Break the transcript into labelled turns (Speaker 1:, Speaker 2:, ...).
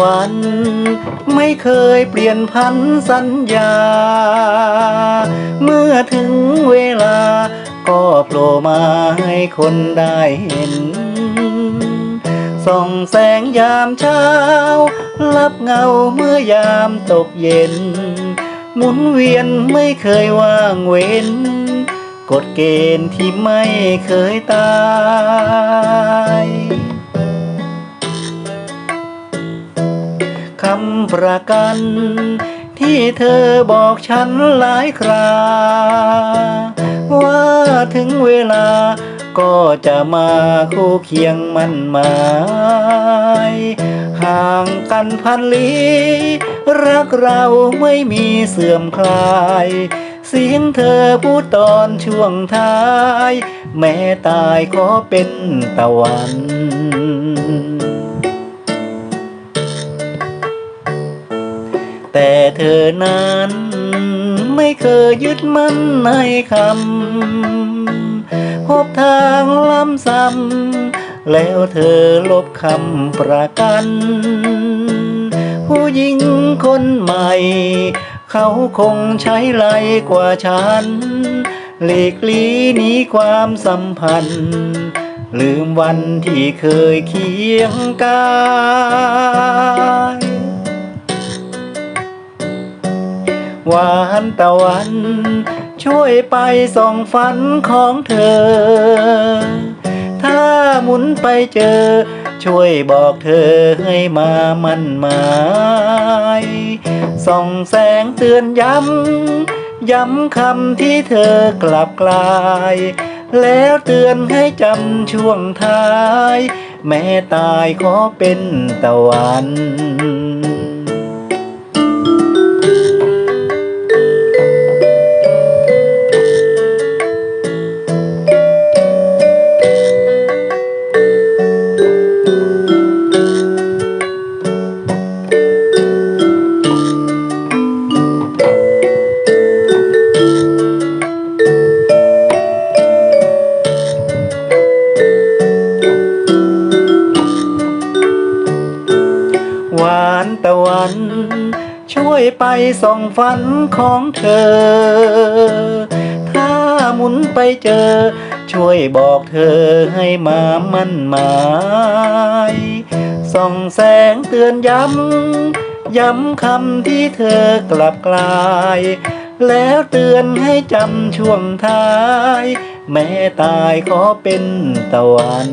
Speaker 1: วันไม่เคยเปลี่ยนพันสัญญา เมื่อถึงเวลา ก็โผล่มาให้คนได้เห็น ส่องแสงยามเช้าลับเงาเมื่อยามตกเย็น หมุนเวียนไม่เคยว่างเว้น กฎเกณฑ์ที่ไม่เคยตาย ประกัน ที่เธอบอกฉันหลายครา ว่าถึงเวลาก็จะมาคู่เคียงมันหมายห่างกันพันลี้รักเราไม่มีเสื่อมคลายเสียงเธอพูดตอนช่วงท้าย แม้ตายขอเป็นตะวัน แต่เธอนั้นไม่เคยยึดมั่นในคำพบทางล้ำซ้ำแล้วเธอลบคำประกัน ผู้หญิงคนใหม่ เขาคงใช้ไลกว่าฉัน หลีกลีหนีความสัมพันธ์ ลืมวันที่เคยเคียงกา วานตะวัน ช่วยไปส่องฝันของเธอ ถ้าหมุนไปเจอ ช่วยบอกเธอให้มามั่นหมายส่องแสงเตือนย้ำ ย้ำคำที่เธอกลับกลาย แล้วเตือนให้จำช่วงท้าย แม้ตายขอเป็นตะวันานตะวัน ช่วยไปส่องฝันของเธอ ถ้าหมุนไปเจอ ช่วยบอกเธอให้มามั่นหมายส่องแสงเตือนย้ำ ย้ำคำที่เธอกลับกลาย แล้วเตือนให้จำช่วงท้าย แม้ตายขอเป็นตะวัน